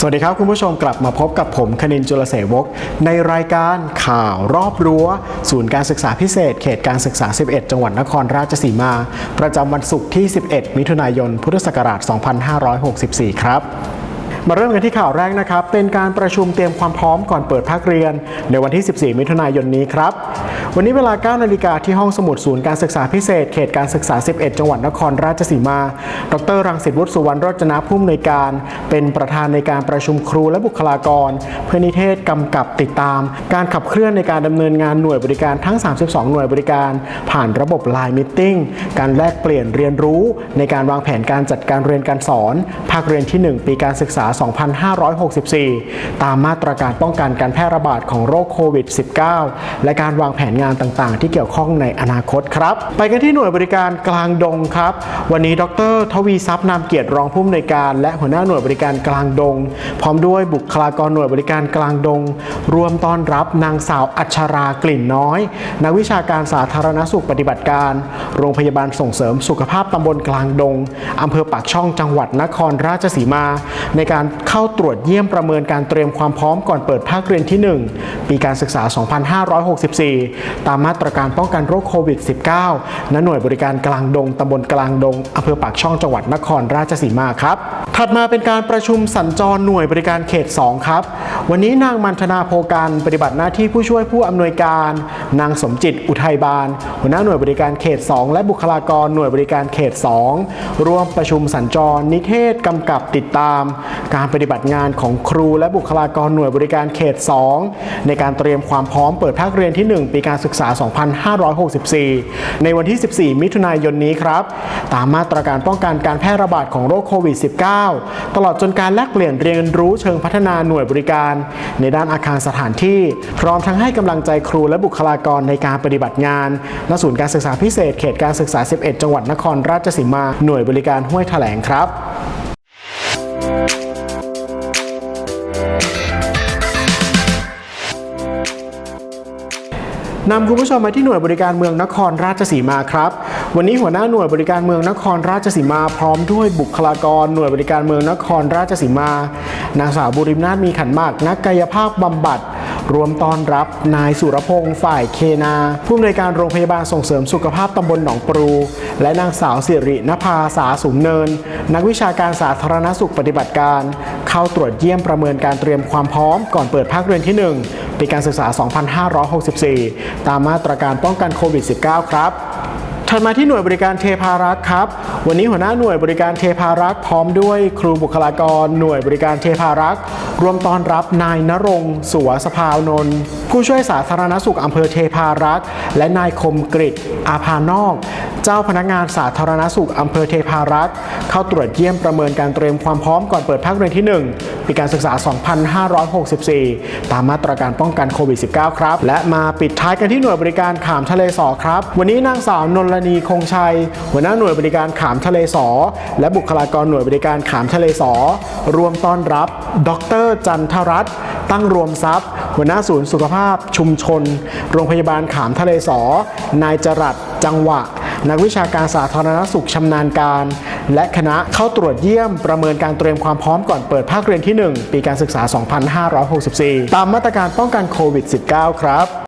สวัสดีครับ คุณผู้ชมกลับมาพบกับผมคณินจุลเสวกในรายการข่าวรอบรั้ว ศูนย์การศึกษาพิเศษ เขตการศึกษา 11 จังหวัดนครราชสีมา ประจำวันศุกร์ที่ 11 มิถุนายน พุทธศักราช 2564 ครับมาเริ่มกันที่ข่าวแรกนะครับ เป็นการประชุมเตรียมความพร้อมก่อนเปิดภาคเรียน ในวันที่ 14 มิถุนายนนี้ครับ วันนี้เวลา 9 นาฬิกาที่ห้องสมุดศูนย์การศึกษาพิเศษ เขตการศึกษา 11 จังหวัดนครราชสีมา ดรรังสิตวุฒิสุวรรณรจนะผู้อำนวยการ เป็นประธานในการประชุมครูและบุคลากร เพื่อนิเทศกำกับติดตาม การขับเคลื่อนในการดำเนินงานหน่วยบริการทั้ง 32 หน่วยบริการ ผ่านระบบ Line Meeting การแลกเปลี่ยนเรียนรู้ ในการวางแผนการจัดการเรียนการสอน ภาคเรียนที่ 1 ปีการศึกษา 2564 ตามมาตรการป้องกันการแพร่ระบาดของโรคโควิด -19 และการวางแผนงานต่างๆ ที่เกี่ยวข้องในอนาคตครับ ไปกันที่หน่วยบริการกลางดงครับ วันนี้ดร ทวีทรัพย์นามเกียรติรองผู้อำนวยการ และหัวหน้าหน่วยบริการกลางดง พร้อมด้วยบุคลากรหน่วยบริการกลางดงรวมต้อนรับนางสาวอัชรากลิ่นน้อย นักวิชาการสาธารณสุขปฏิบัติการ โรงพยาบาลส่งเสริมสุขภาพตำบลกลางดงอำเภอปากช่องจังหวัดนครราชสีมา ในการเข้าตรวจเยี่ยมประเมินการเตรียมความพร้อมก่อนเปิดภาคเรียนที่ 1 ปีการศึกษา 2564ตามมาตรการป้องกันโรคโควิด -19 ณ หน่วยบริการกลางดงตำบลกลางดงอำเภอปากช่องจังหวัดนครราชสีมาครับ ถัดมาเป็นการประชุมสัญจรหน่วยบริการเขต 2 ครับ วันนี้นางมันธนาโพการปฏิบัติหน้าที่ผู้ช่วยผู้อำนวยการ นางสมจิตอุทัยบาลหัวหน้าหน่วยบริการเขต 2 และบุคลากรหน่วยบริการเขต 2 ร่วมประชุมสัญจรนิเทศกำกับติดตาม การปฏิบัติงานของครูและบุคลากรหน่วยบริการเขต 2 ในการเตรียมความพร้อมเปิดภาคเรียนที่ 1 ปีการศึกษา 2564 ในวันที่ 14 มิถุนายนนี้ครับ ตามมาตรการป้องกันการแพร่ระบาดของโรคโควิด -19 ตลอดจนการแลกเปลี่ยนเรียนรู้เชิงพัฒนาหน่วยบริการ ในด้านอาคารสถานที่ พร้อมทั้งให้กำลังใจครูและบุคลากรในการปฏิบัติงานณศูนย์การศึกษาพิเศษเขตการศึกษา 11 จังหวัดนครราชสีมา หน่วยบริการห้วยแถลงครับ นำคุณผู้ชมมาที่หน่วยบริการเมืองนครราชสีมาครับ วันนี้หัวหน้าหน่วยบริการเมืองนครราชสีมา พร้อมด้วยบุคลากรหน่วยบริการเมืองนครราชสีมา นางสาวบุริมนาถมีขันมากนักกายภาพบำบัด รวมต้อนรับนายสุรพงษ์ฝ่ายเคนา ผู้อำนวยการโรงพยาบาลส่งเสริมสุขภาพตำบลหนองปรู และนางสาวสิรินภาสาสูงเนิน นักวิชาการสาธารณสุขปฏิบัติการ เข้าตรวจเยี่ยมประเมินการเตรียมความพร้อมก่อนเปิดภาคเรียนที่ 1 ปีการศึกษา 2564 ตามมาตรการป้องกันโควิด -19 ครับ ถัดมาที่หน่วยบริการเทพารักษ์ครับ วันนี้หัวหน้าหน่วยบริการเทพารักษ์พร้อมด้วยครูบุคลากร หน่วยบริการเทพารักษ์รวมต้อนรับนายนรงสุวสภานนท์ผู้ช่วยสาธารณสุขอำเภอเทพารักษ์และนายคมกริตอาภานอก เจ้าพนักงานสาธารณสุขอำเภอเทพารักษ์เข้าตรวจเยี่ยมประเมินการเตรียมความพร้อมก่อนเปิดภาคเรียนที่ 1 ปีการศึกษา 2564 ตามมาตรการป้องกันโควิด -19 ครับ และมาปิดท้ายกันที่หน่วยบริการขามทะเลสอครับ วันนี้นางสาวนนลนีคงชัย หัวหน้าหน่วยบริการขามทะเลสอ และบุคลากรหน่วยบริการขามทะเลสอ รวมต้อนรับ ดร จันทรัตน์ตั้งรวมทรัพย์ หัวหน้าศูนย์สุขภาพ ชุมชน โรงพยาบาลขามทะเลสอ นายจรัสจังหวะ นักวิชาการสาธารณสุขชำนาญการ และคณะเข้าตรวจเยี่ยมประเมินการเตรียมความพร้อมก่อนเปิดภาคเรียนที่ 1 ปีการศึกษา 2564 ตามมาตรการป้องกันโควิด -19 ครับ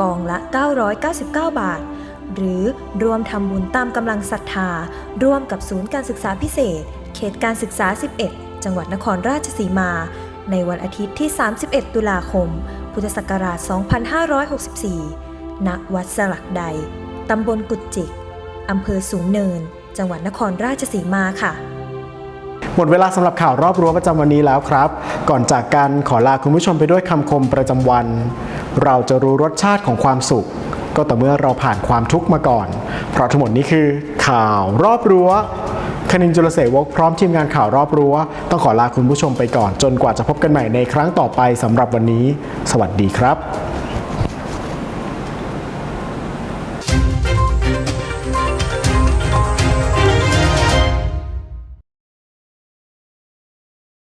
กองละ 999 บาท หรือรวมทำบุญตามกำลังศรัทธา ร่วมกับศูนย์การศึกษาพิเศษ เขตการศึกษา 11 จังหวัดนครราชสีมา ในวันอาทิตย์ที่ 31 ตุลาคม พุทธศักราช 2564 ณ วัดสลักใด ตำบลกุดจิก อำเภอสูงเนิน จังหวัดนครราชสีมาค่ะ หมดเวลาสำหรับข่าวรอบรั้วประจำวันนี้แล้วครับ ก่อนจากกันขอลาคุณผู้ชมไปด้วยคำคมประจำวัน เราจะรู้รสชาติของความสุข ก็ต่อเมื่อเราผ่านความทุกข์มาก่อน เพราะทั้งหมดนี้คือ ข่าวรอบรั้วคณินจุลเสวกพร้อมทีมงานข่าวรอบรั้ว ต้องขอลาคุณผู้ชมไปก่อนจนกว่าจะพบกันใหม่ในครั้งต่อไปสำหรับวันนี้ สวัสดีครับ